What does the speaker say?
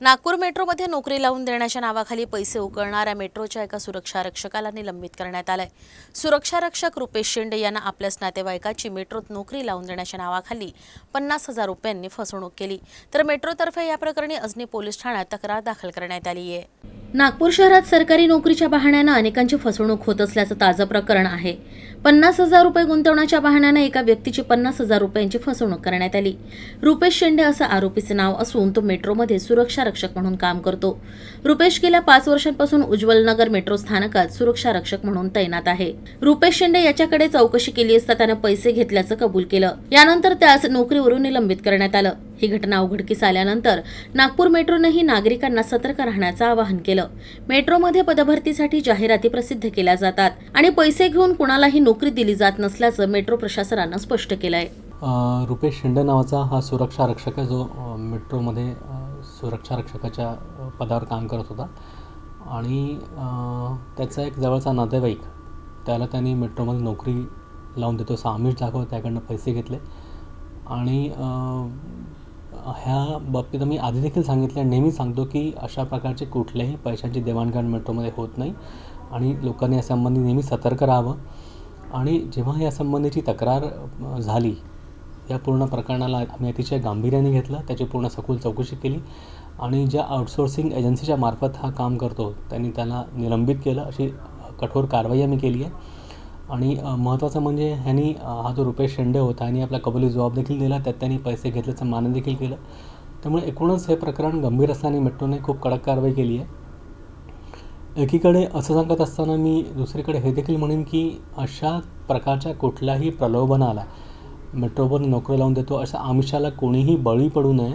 नागपूर मेट्रोमध्ये नोकरी लावून देण्याच्या नावाखाली पैसे उकळणाऱ्या मेट्रोच्या एका सुरक्षा रक्षकाला निलंबित करण्यात आलंय. सुरक्षा रक्षक रुपेश शिंदे यांना आपल्याच नातेवाईकाची मेट्रोत नोकरी लावून देण्याच्या नावाखाली पन्नास हजार रुपयांनी फसवणूक केली. तर मेट्रोतर्फे या प्रकरणी अजनी पोलीस ठाण्यात तक्रार दाखल करण्यात आली आहे नागपूर शहरात सरकारी नोकरीच्या बहाण्यानं अनेकांची फसवणूक होत असल्याचं ताजं प्रकरण आहे. पन्नास हजार रुपये गुंतवण्याच्या बहाण्यानं एका व्यक्तीची पन्नास हजार रुपयांची फसवणूक करण्यात आली. रुपेश शेंडे असं आरोपीचं नाव असून तो मेट्रोमध्ये सुरक्षा रक्षक म्हणून काम करतो. रुपेश गेल्या पाच वर्षांपासून उज्ज्वल नगर मेट्रो स्थानकात सुरक्षा रक्षक म्हणून तैनात आहे. रुपेश शेंडे याच्याकडे चौकशी केली असता त्यानं पैसे घेतल्याचं कबूल केलं. यानंतर त्यास नोकरीवरून निलंबित करण्यात आलं. ही घटना उघडकीस आल्यानंतर नागपूर मेट्रोनंही नागरिकांना सतर्क राहण्याचं आवाहन केलं. मेट्रोमध्ये पदभरतीसाठी जाहिराती प्रसिद्ध केल्या जातात आणि पैसे घेऊन कुणालाही नोकरी दिली जात नसल्याचं मेट्रो प्रशासनानं स्पष्ट केलंय. रुपेश शिंदे नावाचा हा सुरक्षा रक्षक आहे जो मेट्रोमध्ये सुरक्षा रक्षकाच्या पदावर काम करत होता. आणि त्याचा एक जवळचा नातेवाईक त्याला त्यांनी मेट्रोमध्ये नोकरी लावून देतो असं आमिष दाखवत त्याकडनं पैसे घेतले. आणि ह्या बाबतीत मी आधी देखील सांगितलं आणि नेहमी सांगतो की अशा प्रकारचे कुठल्याही पैशांची देवाणघेवाण मेट्रोमध्ये होत नाही आणि लोकांनी यासंबंधी नेहमी सतर्क राहावं. आणि जेव्हा यासंबंधीची तक्रार झाली या पूर्ण प्रकरणाला आम्ही अतिशय गांभीर्याने घेतलं त्याची पूर्ण सखोल चौकशी केली आणि ज्या आउटसोर्सिंग एजन्सीच्या मार्फत हा काम करतो त्यांनी त्याला निलंबित केलं अशी कठोर कारवाई आम्ही केली आहे. आणि महत्त्वाचं म्हणजे ह्यांनी हा जो रुपेश शेंडे होता आणि आपला कबुली जबाबदेखील दिला त्यात त्यांनी पैसे घेतल्याचं मानन देखील केलं. त्यामुळे एकूणच हे प्रकरण गंभीर असल्याने मेट्रोने खूप कडक कारवाई केली आहे. एकीकडे असं सांगत असताना मी दुसरीकडे हे देखील म्हणेन की अशा प्रकारच्या कुठल्याही प्रलोभनाला मेट्रोवर नोकरी लावून देतो अशा आमिषाला कोणीही बळी पडू नये